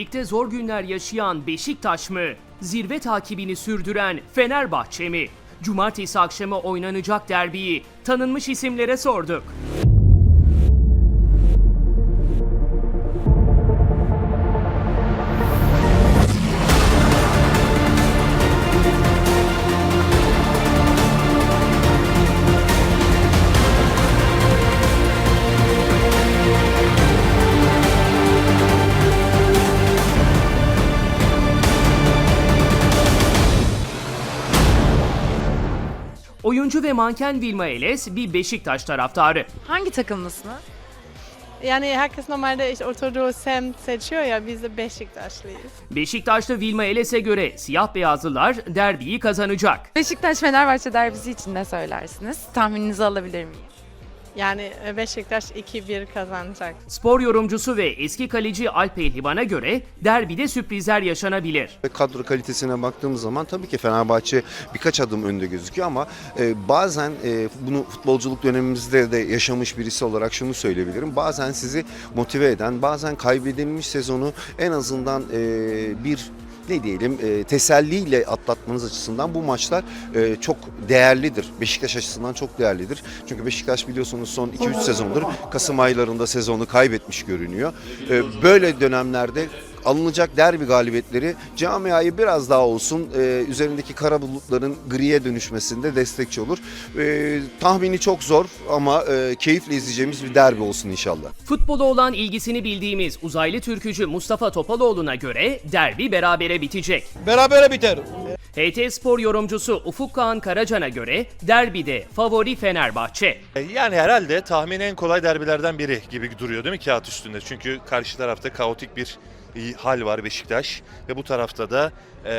Ligde zor günler yaşayan Beşiktaş mı? Zirve takibini sürdüren Fenerbahçe mi? Cumartesi akşamı oynanacak derbiyi tanınmış isimlere sorduk. Oyuncu ve manken Vilma Eles bir Beşiktaş taraftarı. Hangi takımlısın? Yani herkes normalde işte oturduğu semt seçiyor ya biz de Beşiktaşlıyız. Beşiktaşlı Vilma Eles'e göre siyah beyazlılar derbiyi kazanacak. Beşiktaş Fenerbahçe derbisi için ne söylersiniz? Tahmininizi alabilir miyim? Yani e, Beşiktaş 2-1 kazanacak. Spor yorumcusu ve eski kaleci Alp Pehlivan'a göre derbide sürprizler yaşanabilir. Kadro kalitesine baktığımız zaman tabii ki Fenerbahçe birkaç adım önde gözüküyor ama e, bazen e, bunu futbolculuk dönemimizde de yaşamış birisi olarak şunu söyleyebilirim. Bazen sizi motive eden, bazen kaybedilmiş sezonu en azından e, bir ne diyelim e, teselliyle atlatmanız açısından bu maçlar e, çok değerlidir. Beşiktaş açısından çok değerlidir. Çünkü Beşiktaş biliyorsunuz son 2-3 sezondur Kasım aylarında sezonu kaybetmiş görünüyor. E, böyle dönemlerde alınacak derbi galibiyetleri camiayı biraz daha olsun e, üzerindeki kara bulutların griye dönüşmesinde destekçi olur. E, tahmini çok zor ama e, keyifle izleyeceğimiz bir derbi olsun inşallah. Futbola olan ilgisini bildiğimiz uzaylı türkücü Mustafa Topaloğlu'na göre derbi berabere bitecek. Berabere biter. HT Spor yorumcusu Ufuk Kağan Karacan'a göre derbide favori Fenerbahçe. Yani herhalde tahmin en kolay derbilerden biri gibi duruyor değil mi kağıt üstünde? Çünkü karşı tarafta kaotik bir hal var Beşiktaş ve bu tarafta da e,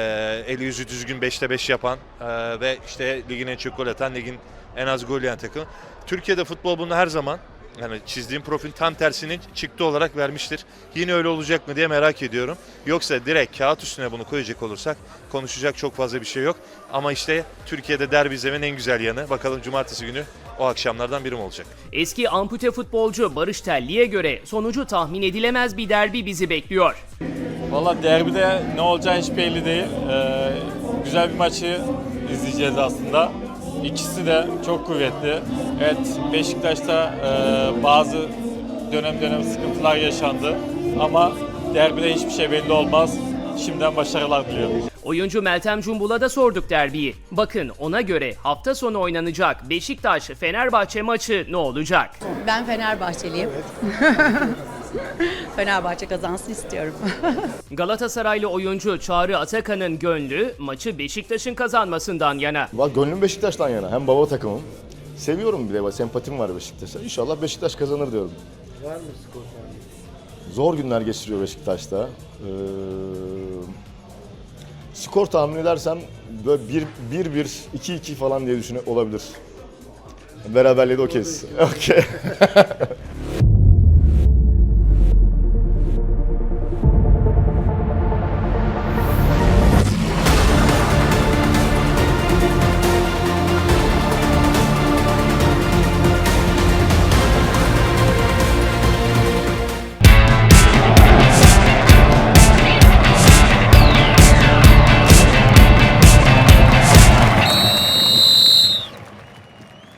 eli yüzü düzgün 5'te 5 yapan e, ve işte ligin en çok gol atan, ligin en az gol yiyen takım. Türkiye'de futbol bunu her zaman yani çizdiğim profil tam tersini çıktı olarak vermiştir. Yine öyle olacak mı diye merak ediyorum. Yoksa direkt kağıt üstüne bunu koyacak olursak konuşacak çok fazla bir şey yok. Ama işte Türkiye'de derbi izlemenin en güzel yanı. Bakalım cumartesi günü o akşamlardan biri mi olacak? Eski ampute futbolcu Barış Telli'ye göre sonucu tahmin edilemez bir derbi bizi bekliyor. Valla derbide ne olacağı hiç belli değil. Ee, güzel bir maçı izleyeceğiz aslında. İkisi de çok kuvvetli. Evet Beşiktaş'ta e, bazı dönem dönem sıkıntılar yaşandı. Ama derbide hiçbir şey belli olmaz. Şimdiden başarılar diliyorum. Oyuncu Meltem Cumbul'a da sorduk derbiyi. Bakın ona göre hafta sonu oynanacak Beşiktaş-Fenerbahçe maçı ne olacak? Ben Fenerbahçeliyim. Fenerbahçe kazansın istiyorum. Galatasaraylı oyuncu Çağrı Atakan'ın gönlü maçı Beşiktaş'ın kazanmasından yana. Valla gönlüm Beşiktaş'tan yana. Hem baba takımım. Seviyorum bir de. Sempatim var Beşiktaş'a. İnşallah Beşiktaş kazanır diyorum. Var mı skor Zor günler geçiriyor Beşiktaş'ta. Ee, skor tahmin edersem böyle 1-1, 2-2 falan diye düşünüyorum olabilir. Beraberliği de o kez. Okey.